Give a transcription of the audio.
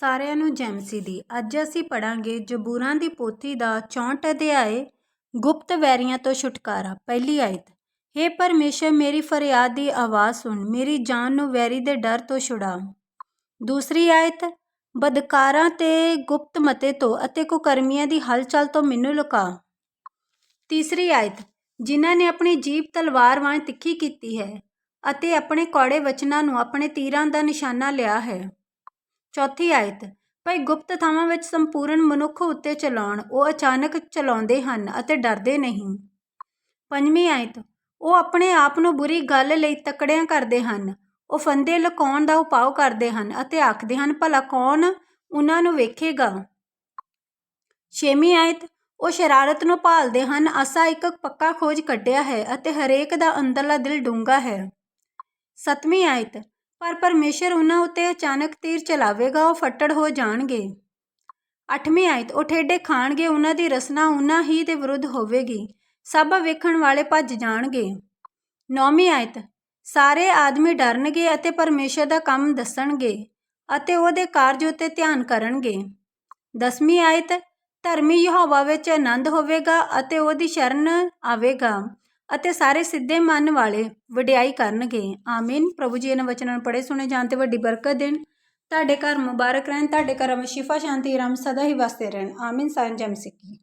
ਸਾਰਿਆਂ ਨੂੰ ਜੈਮਸੀ ਦੀ। ਅੱਜ ਅਸੀਂ ਪੜਾਂਗੇ ਜਬੂਰਾਂ ਦੀ ਪੋਥੀ ਦਾ 64 ਅਧਿਆਏ ਗੁਪਤ ਵੈਰੀਆਂ ਤੋਂ ਛੁਟਕਾਰਾ, ਪਹਿਲੀ ਆਇਤ। हे ਪਰਮੇਸ਼ਰ, ਮੇਰੀ ਫਰਿਆਦ ਦੀ ਆਵਾਜ਼ ਸੁਣ, ਮੇਰੀ ਜਾਨ ਨੂੰ ਵੈਰੀ ਦੇ ਡਰ ਤੋਂ ਛੁਡਾ ਦੂਸਰੀ ਆਇਤ, ਬਦਕਾਰਾਂ ਤੇ ਗੁਪਤ ਮਤੇ ਤੋਂ ਅਤੇ ਕੁਕਰਮੀਆਂ ਦੀ ਹਲਚਲ ਤੋਂ ਮੈਨੂੰ ਲੁਕਾ ਤੀਸਰੀ ਆਇਤ, ਜਿਨ੍ਹਾਂ ਨੇ ਆਪਣੀ ਜੀਭ ਤਲਵਾਰ ਵਾਂਗ ਤਿੱਖੀ ਕੀਤੀ ਹੈ ਅਤੇ ਆਪਣੇ ਕੌੜੇ ਵਚਨਾਂ ਨੂੰ ਆਪਣੇ ਤੀਰਾਂ ਦਾ ਨਿਸ਼ਾਨਾ ਲਿਆ ਹੈ। ਚੌਥੀ ਆਇਤ, ਭਾਈ ਗੁਪਤ ਥਾਵਾਂ ਵਿੱਚ ਸੰਪੂਰਨ ਮਨੁੱਖ ਉੱਤੇ ਚਲਾਉਣ, ਉਹ ਅਚਾਨਕ ਚਲਾਉਂਦੇ ਹਨ ਅਤੇ ਡਰਦੇ ਨਹੀਂ। ਪੰਜਵੀਂ ਆਇਤ, ਉਹ ਆਪਣੇ ਆਪ ਨੂੰ ਬੁਰੀ ਗੱਲ ਲਈ ਤਕੜਿਆਂ ਕਰਦੇ ਹਨ, ਉਹ ਫੰਦੇ ਲੁਕਾਉਣ ਦਾ ਉਪਾਅ ਕਰਦੇ ਹਨ ਅਤੇ ਆਖਦੇ ਹਨ, ਭਲਾ ਕੌਣ ਉਹਨਾਂ ਨੂੰ ਵੇਖੇਗਾ? ਛੇਵੀਂ ਆਇਤ, ਉਹ ਸ਼ਰਾਰਤ ਨੂੰ ਭਾਲਦੇ ਹਨ ਅਸਾ ਇੱਕ ਪੱਕਾ ਖੋਜ ਕੱਢਿਆ ਹੈ ਅਤੇ ਹਰੇਕ ਦਾ ਅੰਦਰਲਾ ਦਿਲ ਡੂੰਘਾ ਹੈ। ਸੱਤਵੀਂ ਆਇਤ ਪਰ ਪਰਮੇਸ਼ਰ ਉਹਨਾਂ ਉੱਤੇ ਅਚਾਨਕ ਤੀਰ ਚਲਾਵੇਗਾ, ਉਹ ਫੱਟੜ ਹੋ ਜਾਣਗੇ। ਅੱਠਵੀਂ ਆਇਤ, ਉਹ ਠੇਡੇ ਖਾਣਗੇ, ਉਹਨਾਂ ਦੀ ਰਸਨਾ ਉਹਨਾਂ ਹੀ ਦੇ ਵਿਰੁੱਧ ਹੋਵੇਗੀ, ਸਭ ਵੇਖਣ ਵਾਲੇ ਭੱਜ ਜਾਣਗੇ। ਨੌਵੀਂ ਆਇਤ, ਸਾਰੇ ਆਦਮੀ ਡਰਨਗੇ ਅਤੇ ਪਰਮੇਸ਼ਰ ਦਾ ਕੰਮ ਦੱਸਣਗੇ ਅਤੇ ਉਹਦੇ ਕਾਰਜ ਉੱਤੇ ਧਿਆਨ ਕਰਨਗੇ। ਦਸਵੀਂ ਆਇਤ, ਧਰਮੀ ਯਹੋਵਾ ਵਿੱਚ ਆਨੰਦ ਹੋਵੇਗਾ ਅਤੇ ਉਹਦੀ ਸ਼ਰਨ ਆਵੇਗਾ। ਅਤੇ ਸਾਰੇ ਸਿੱਧੇ ਮਨ ਵਾਲੇ ਵਡਿਆਈ ਕਰਨਗੇ। ਆਮੀਨ। ਪ੍ਰਭੂ ਜੀ ਇਹਨਾਂ ਵਚਨਾਂ ਨੂੰ ਪੜ੍ਹੇ, ਸੁਣੇ ਜਾਣ ਤੇ ਵੱਡੀ ਬਰਕਤ ਦੇਣ। ਤੁਹਾਡੇ ਘਰ ਮੁਬਾਰਕ ਰਹਿਣ, ਤੁਹਾਡੇ ਘਰਾਂ ਵਿੱਚ ਸ਼ਿਫਾ, ਸ਼ਾਂਤੀ, ਆਰਾਮ ਸਦਾ ਹੀ ਵਸਦੇ ਰਹਿਣ। ਆਮੀਨ। ਸਾਇਨ ਜਮ ਸਿੱਕੀ